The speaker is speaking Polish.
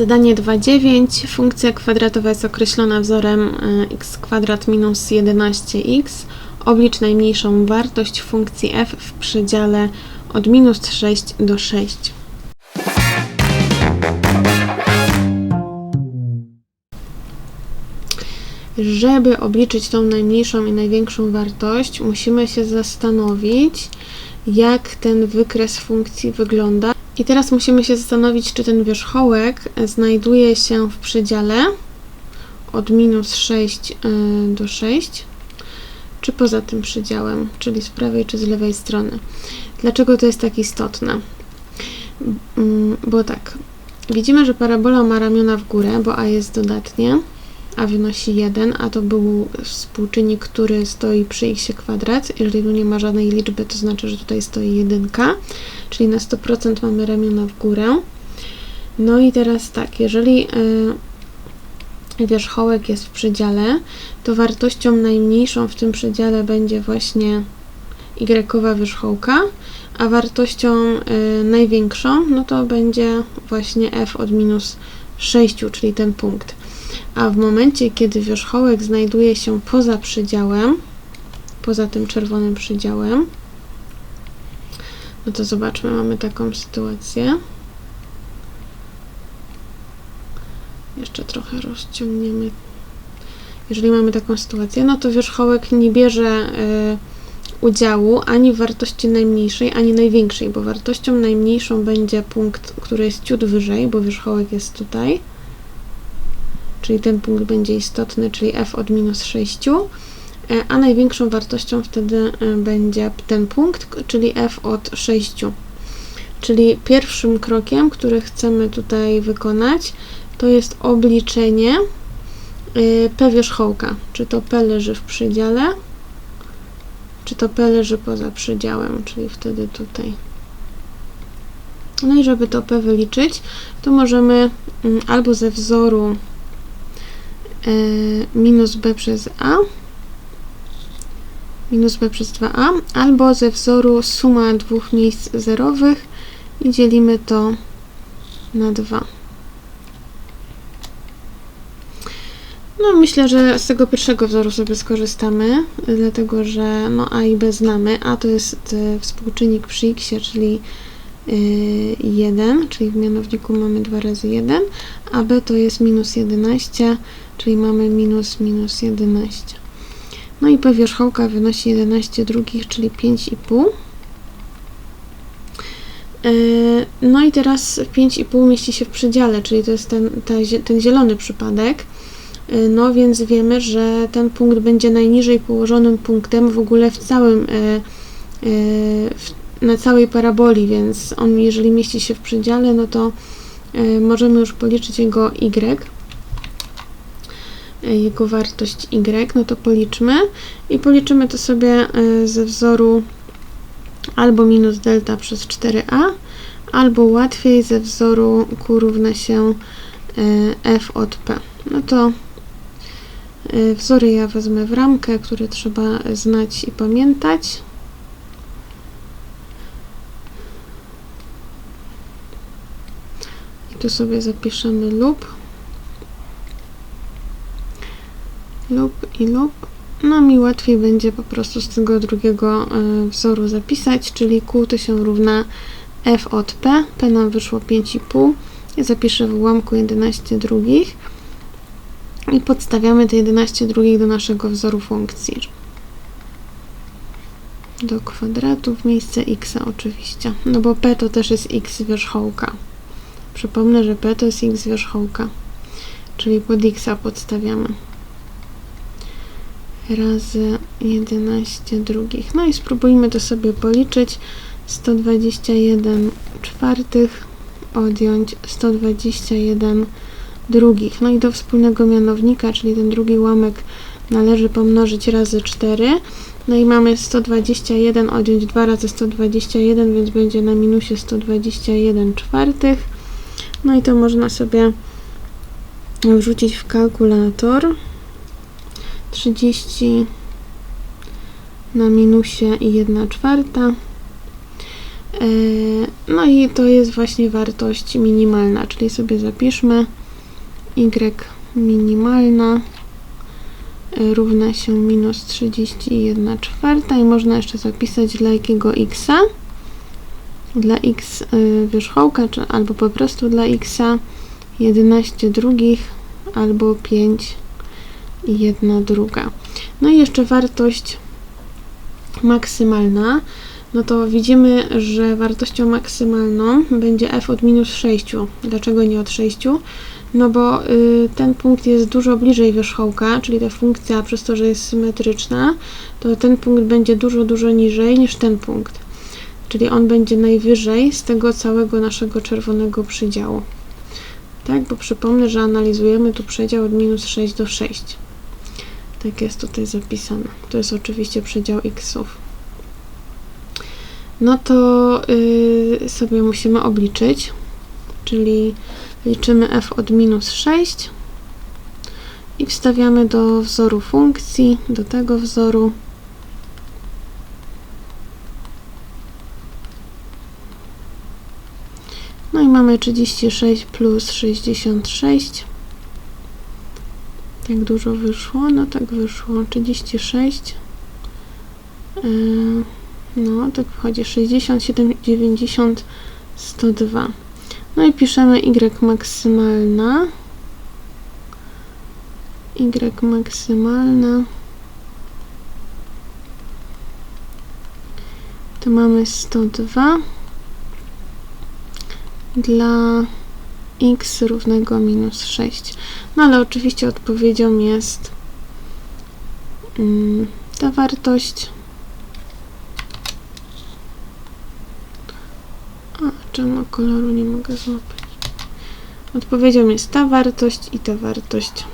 Zadanie 2.9. Funkcja kwadratowa jest określona wzorem y, x kwadrat minus 11x. Oblicz najmniejszą wartość funkcji f w przedziale od minus 6 do 6. Żeby obliczyć tą najmniejszą i największą wartość, musimy się zastanowić, jak ten wykres funkcji wygląda. I teraz musimy się zastanowić, czy ten wierzchołek znajduje się w przedziale od minus 6 y, do 6, czy poza tym przedziałem, czyli z prawej czy z lewej strony. Dlaczego to jest tak istotne? Mm, Bo tak, widzimy, że parabola ma ramiona w górę, bo a jest dodatnie, a wynosi 1, a to był współczynnik, który stoi przy x kwadrat. Jeżeli tu nie ma żadnej liczby, to znaczy, że tutaj stoi jedynka, czyli na 100% mamy ramiona w górę. No i teraz tak, jeżeli y, wierzchołek jest w przedziale, to wartością najmniejszą w tym przedziale będzie właśnie y wierzchołka, a wartością y, największą, no to będzie właśnie f od minus 6, czyli ten punkt. A w momencie, kiedy wierzchołek znajduje się poza przedziałem, poza tym czerwonym przedziałem, no to zobaczmy, mamy taką sytuację. Jeszcze trochę rozciągniemy. Jeżeli mamy taką sytuację, no to wierzchołek nie bierze y, udziału ani wartości najmniejszej, ani największej, bo wartością najmniejszą będzie punkt, który jest ciut wyżej, bo wierzchołek jest tutaj czyli ten punkt będzie istotny, czyli f od minus 6, e, a największą wartością wtedy e, będzie ten punkt, czyli f od 6. Czyli pierwszym krokiem, który chcemy tutaj wykonać, to jest obliczenie e, p wierzchołka. Czy to p leży w przedziale, czy to p leży poza przedziałem, czyli wtedy tutaj. No i żeby to p wyliczyć, to możemy mm, albo ze wzoru minus b przez a minus b przez 2a albo ze wzoru suma dwóch miejsc zerowych i dzielimy to na 2. No myślę, że z tego pierwszego wzoru sobie skorzystamy, dlatego że no a i b znamy. a to jest e, współczynnik przy x, czyli 1, e, czyli w mianowniku mamy 2 razy 1, a b to jest minus 11, czyli mamy minus minus 11. No i p wierzchołka wynosi 11 drugich, czyli 5,5. E, no i teraz 5,5 mieści się w przedziale, czyli to jest ten, ten zielony przypadek. E, no więc wiemy, że ten punkt będzie najniżej położonym punktem w ogóle w całym, w, na całej paraboli, więc on jeżeli mieści się w przedziale, no to możemy już policzyć jego y jego wartość y, no to policzmy i policzymy to sobie e, ze wzoru albo minus delta przez 4a, albo łatwiej ze wzoru q równa się e, f od p. No to e, wzory ja wezmę w ramkę, które trzeba znać i pamiętać. Tu sobie zapiszemy lub lub i lub. No mi łatwiej będzie po prostu z tego drugiego e, wzoru zapisać, czyli Q to się równa F od P. P nam wyszło 5,5. Ja zapiszę w ułamku 11 drugich i podstawiamy te 11 drugich do naszego wzoru funkcji. Do kwadratu w miejsce x oczywiście, no bo p to też jest x wierzchołka. Przypomnę, że p to jest x wierzchołka, czyli pod x podstawiamy razy 11 drugich. No i spróbujmy to sobie policzyć. 121 czwartych odjąć 121 drugich. No i do wspólnego mianownika, czyli ten drugi łamek należy pomnożyć razy 4. No i mamy 121 odjąć 2 razy 121, więc będzie na minusie 121 czwartych. No i to można sobie wrzucić w kalkulator. 30 na minusie i 1 czwarta. E, No i to jest właśnie wartość minimalna, czyli sobie zapiszmy y minimalna e, równa się minus 31 czwarta i można jeszcze zapisać dla jakiego x dla x y, wierzchołka, czy albo po prostu dla x 11 drugich albo 5 i 1 druga. No i jeszcze wartość maksymalna, no to widzimy, że wartością maksymalną będzie f od minus 6. Dlaczego nie od 6? No bo y, ten punkt jest dużo bliżej wierzchołka, czyli ta funkcja przez to, że jest symetryczna, to ten punkt będzie dużo, dużo niżej niż ten punkt. Czyli on będzie najwyżej z tego całego naszego czerwonego przedziału. Tak, bo przypomnę, że analizujemy tu przedział od minus 6 do 6. Tak jest tutaj zapisane. To jest oczywiście przedział xów. No to yy, sobie musimy obliczyć, czyli liczymy f od minus 6 i wstawiamy do wzoru funkcji, do tego wzoru No i mamy 36 plus 66. Tak dużo wyszło? No tak wyszło. 36. Yy, no, tak wchodzi 67, 90, 102. No i piszemy y maksymalna. y maksymalna. To mamy 102 dla x równego minus 6. No ale oczywiście odpowiedzią jest mm, ta wartość. A, czemu koloru nie mogę złapać? Odpowiedzią jest ta wartość i ta wartość.